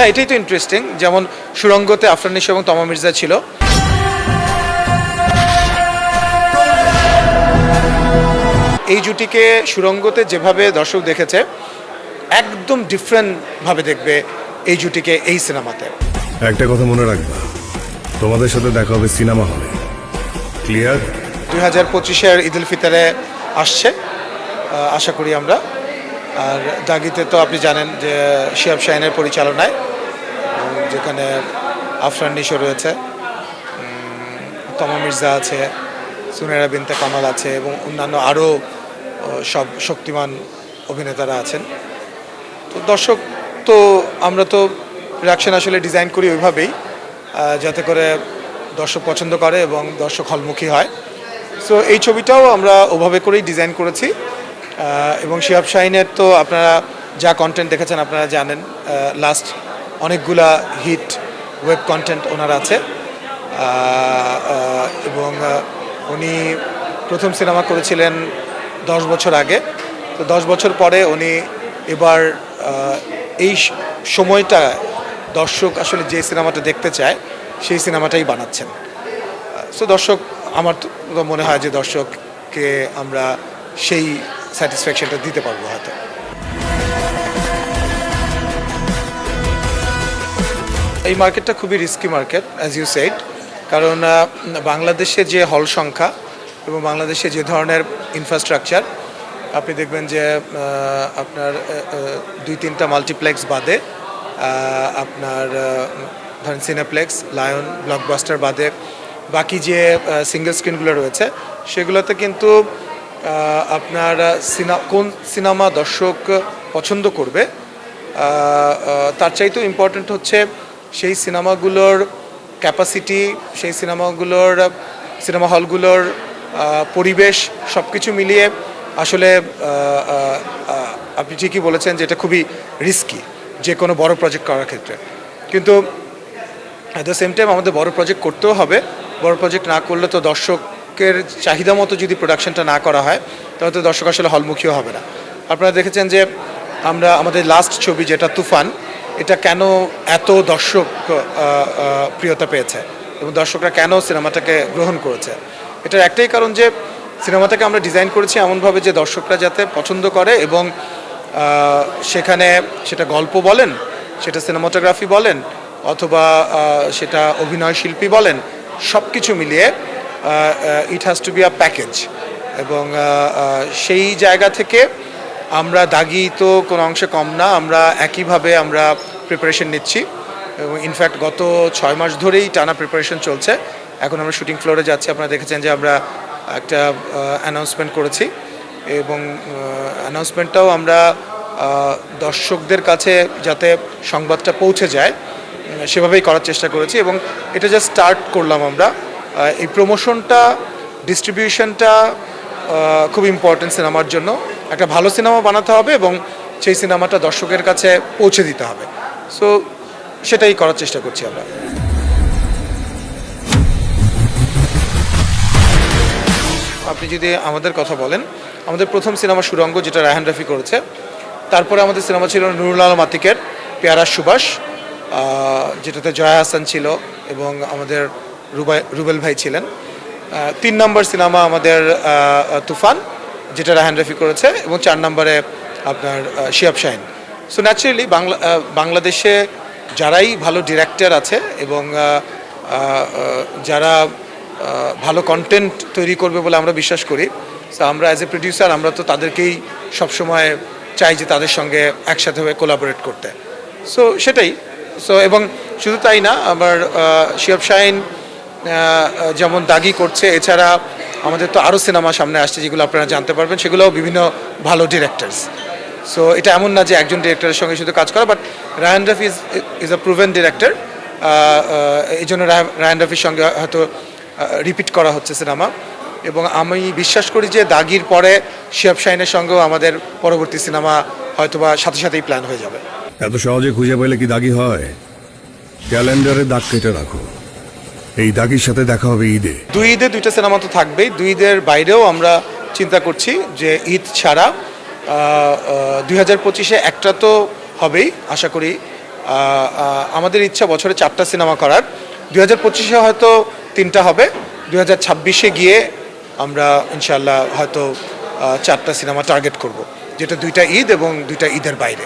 না এটাই তো ইন্টারেস্টিং যেমন সুরঙ্গতে আফরান নিশো এবং তমা মির্জা ছিল। এই জুটিকে সুরঙ্গতে যেভাবে দর্শক দেখেছে একদম ডিফারেন্টভাবে দেখবে এই জুটিকে এই সিনেমাতে। একটা কথা মনে রাখবা তোমাদের সাথে দেখা হবে সিনেমা হলে। ক্লিয়ার দুই হাজার পঁচিশের ঈদ উল ফিতরে আসছে আশা করি আমরা। আর দাগিতে তো আপনি জানেন যে শিয়াব শাহিনের পরিচালনায় যেখানে আফরান নিশো রয়েছে তমা মির্জা আছে, সুনেরা বিনতে কামাল আছে এবং অন্যান্য আরও সব শক্তিমান অভিনেতারা আছেন। তো দর্শক, তো আমরা তো রিয়াকশন আসলে ডিজাইন করি ওইভাবেই যাতে করে দর্শক পছন্দ করে এবং দর্শক হলমুখী হয়। সো এই ছবিটাও আমরা ওভাবে করেই ডিজাইন করেছি। এবং শিহাব শাহিনের তো আপনারা যা কন্টেন্ট দেখেছেন আপনারা জানেন লাস্ট অনেকগুলা হিট ওয়েব কন্টেন্ট ওনার আছে। এবং উনি প্রথম সিনেমা করেছিলেন দশ বছর আগে। তো দশ বছর পরে উনি এবার এই সময়টা দর্শক আসলে যে সিনেমাটা দেখতে চায়, সেই সিনেমাটাই বানাচ্ছেন। সো দর্শক, আমার তো মনে হয় যে দর্শককে আমরা সেই স্যাটিসফ্যাকশনটা দিতে পারব হয়তো। এই মার্কেটটা খুবই risky market as you said কারণ বাংলাদেশে যে হল সংখ্যা এবং বাংলাদেশে যে ধরনের ইনফ্রাস্ট্রাকচার আপনি দেখবেন যে আপনার দুই তিনটা মাল্টিপ্লেক্স বাদে আপনার ধরেন সিনেপ্লেক্স লায়ন ব্লকবাস্টার বাদে, বাকি যে সিঙ্গেল স্ক্রিনগুলো রয়েছে, সেগুলোতে কিন্তু আপনার কোন সিনেমা দর্শক পছন্দ করবে? তার চাইতেও ইম্পর্ট্যান্ট হচ্ছে সেই সিনেমাগুলোর ক্যাপাসিটি সেই সিনেমাগুলোর, সিনেমা হলগুলোর পরিবেশ সব কিছু মিলিয়ে আসলে আপনি ঠিকই বলেছেন যে এটা খুবই রিস্কি যে কোনো বড় প্রজেক্ট করার ক্ষেত্রে। কিন্তু অ্যাট দ্য সেম টাইম আমাদের বড় প্রজেক্ট করতেও হবে। বড় প্রজেক্ট না করলে তো দর্শকের চাহিদা মতো যদি প্রোডাকশনটা না করা হয়, তাহলে তো দর্শক আসলে হলমুখীও হবে না। আপনারা দেখেছেন যে আমরা আমাদের লাস্ট ছবি যেটা তুফান, এটা কেন এত দর্শক প্রিয়তা পেয়েছে এবং দর্শকরা কেন সিনেমাটাকে গ্রহণ করেছে? এটার একটাই কারণ যে সিনেমাটাকে আমরা ডিজাইন করেছি এমনভাবে যে দর্শকরা যাতে পছন্দ করে এবং সেখানে সেটা গল্প বলেন, সেটা সিনেমাটোগ্রাফি বলেন, অথবা সেটা অভিনয় শিল্পী বলেন সব কিছু মিলিয়ে it has to be a package এবং সেই জায়গা থেকে আমরা দাগি তো কোনো অংশে কম না, আমরা একইভাবে আমরা প্রিপারেশন নিচ্ছি। এবং ইনফ্যাক্ট গত ছয় মাস ধরেই টানা প্রিপারেশন চলছে। এখন আমরা শুটিং ফ্লোরে যাচ্ছি। আপনারা দেখেছেন যে আমরা একটা অ্যানাউন্সমেন্ট করেছি। এবং অ্যানাউন্সমেন্টটাও আমরা দর্শকদের কাছে যাতে সংবাদটা পৌঁছে যায়, সেভাবেই করার চেষ্টা করেছি। এবং এটা জাস্ট স্টার্ট করলাম আমরা। এই প্রমোশনটা ডিস্ট্রিবিউশনটা খুব ইম্পর্টেন্ট সিনেমার জন্য। একটা ভালো সিনেমা বানাতে হবে এবং সেই সিনেমাটা দর্শকের কাছে পৌঁছে দিতে হবে। সো সেটাই করার চেষ্টা করছি আমরা। আপনি যদি আমাদের কথা বলেন আমাদের প্রথম সিনেমা সুরঙ্গ যেটা রায়হান রাফি করেছে তারপরে আমাদের সিনেমা ছিল নুরুল আলম আতিকের পেয়ারা আহ, যেটাতে জয়া হাসান ছিল এবং আমাদের রুবেল ভাই ছিলেন। তিন নম্বর সিনেমা আমাদের তুফান, যেটা রায়হান রফি করেছে, এবং চার নম্বরে আপনার শিয়াব শাহিন। সো ন্যাচারালি বাংলা বাংলাদেশে যারাই ভালো ডিরেক্টর আছে এবং যারা ভালো কন্টেন্ট তৈরি করবে বলে আমরা বিশ্বাস করি তো আমরা অ্যাজ এ প্রডিউসার আমরা তো তাদেরকেই সবসময় চাই যে তাদের সঙ্গে একসাথে হয়ে কোলাবোরেট করতে। সো সেটাই। সো এবং শুধু তাই না, আমার শিয়াব শাহিন যেমন দাগি করছে, এছাড়া আমাদের তো আরও সিনেমা সামনে আসছে যেগুলো আপনারা জানতে পারবেন, সেগুলোও বিভিন্ন ভালো ডিরেক্টরস সো এটা এমন না যে একজন ডিরেক্টরের সঙ্গে শুধু কাজ করা but Raihan Rafi is is a proven director এই জন্য রায়- রায়ান রাফির সঙ্গে হয়তো রিপিট করা হচ্ছে সিনেমা। এবং আমি বিশ্বাস করি যে দাগির পরে শিয়াব শাহিনের সঙ্গেও আমাদের পরবর্তী সিনেমা হয়তোবা সাথে সাথেই প্ল্যান হয়ে যাবে। এত সহজে খুঁজে পেলে কি দাগি হয়? ক্যালেন্ডারে দাগ কেটে রাখো। এই দাগির সাথে দেখা হবে ঈদে। দুই ঈদে দুইটা সিনেমা তো থাকবেই। দুই ঈদের বাইরেও আমরা চিন্তা করছি যে ঈদ ছাড়া দুই হাজার পঁচিশে একটা তো হবেই, আশা করি। আমাদের ইচ্ছা বছরে চারটা সিনেমা করার। দুই হাজার পঁচিশে হয়তো তিনটা হবে। দুই হাজার ছাব্বিশে গিয়ে আমরা ইনশাল্লাহ হয়তো চারটা সিনেমা টার্গেট করব, যেটা দুইটা ঈদ এবং দুইটা ঈদের বাইরে।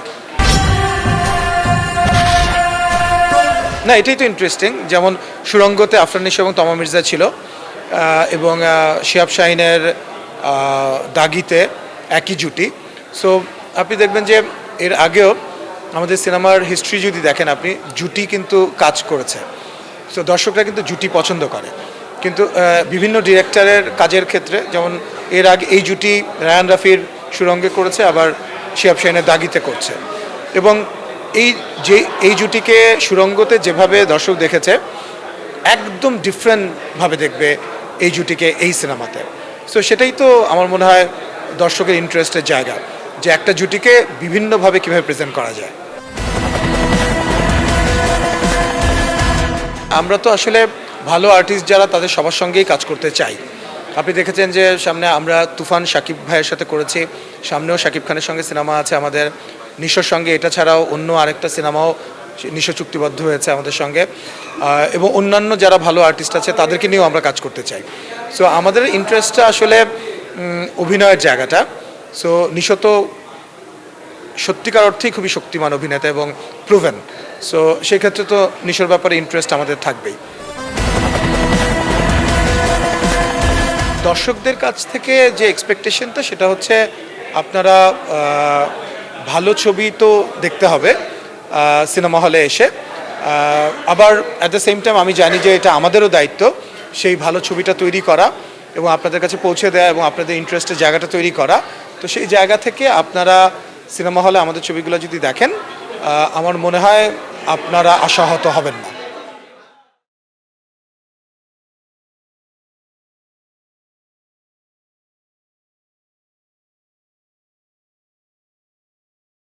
না, এটাই তো ইন্টারেস্টিং যেমন সুরঙ্গতে আফরানিস এবং তমা মির্জা ছিল এবং শিয়াব শাহিনের দাগিতে একই জুটি। সো আপনি দেখবেন যে এর আগেও আমাদের সিনেমার হিস্ট্রি যদি দেখেন আপনি, জুটি কিন্তু কাজ করেছে। তো দর্শকরা কিন্তু জুটি পছন্দ করে। কিন্তু বিভিন্ন ডিরেক্টরের কাজের ক্ষেত্রে, যেমন এর আগে এই জুটি রায়ান রাফির সুরঙ্গে করেছে, আবার শিয়াব শাহিনের দাগিতে করছে। এবং এই যে, এই জুটিকে সুরঙ্গতে যেভাবে দর্শক দেখেছে, একদম ডিফারেন্টভাবে দেখবে এই জুটিকে এই সিনেমাতে। সো সেটাই তো আমার মনে হয় দর্শকের ইন্টারেস্টের জায়গা, যে একটা জুটিকে বিভিন্নভাবে কীভাবে প্রেজেন্ট করা যায়। আমরা তো আসলে ভালো আর্টিস্ট যারা, তাদের সবার সঙ্গেই কাজ করতে চাই। আপনি দেখেছেন যে সামনে আমরা তুফান সাকিব ভাইয়ের সাথে করেছি, সামনেও সাকিব খানের সঙ্গে সিনেমা আছে আমাদের। নিশোর সঙ্গে, এটা ছাড়াও অন্য আরেকটা সিনেমাও নিশো চুক্তিবদ্ধ হয়েছে আমাদের সঙ্গে। এবং অন্যান্য যারা ভালো আর্টিস্ট আছে, তাদেরকে নিয়েও আমরা কাজ করতে চাই। সো আমাদের ইন্টারেস্টটা আসলে অভিনয়ের জায়গাটা। সো নিশো তো সত্যিকার অর্থেই খুবই শক্তিমান অভিনেতা এবং প্রুভেন সো সেক্ষেত্রে তো নিশোর ব্যাপারে ইন্টারেস্ট আমাদের থাকবেই। দর্শকদের কাছ থেকে যে এক্সপেকটেশনটা সেটা হচ্ছে আপনারা ভালো ছবি তো দেখতে হবে সিনেমা হলে এসে। আবার অ্যাট দ্য সেম টাইম আমি জানি যে এটা আমাদেরও দায়িত্ব সেই ভালো ছবিটা তৈরি করা এবং আপনাদের কাছে পৌঁছে দেওয়া এবং আপনাদের ইন্টারেস্টের জায়গাটা তৈরি করা। তো সেই জায়গা থেকে আপনারা সিনেমা হলে আমাদের ছবিগুলো যদি দেখেন আমার মনে হয় আপনারা আশাহত হবেন না।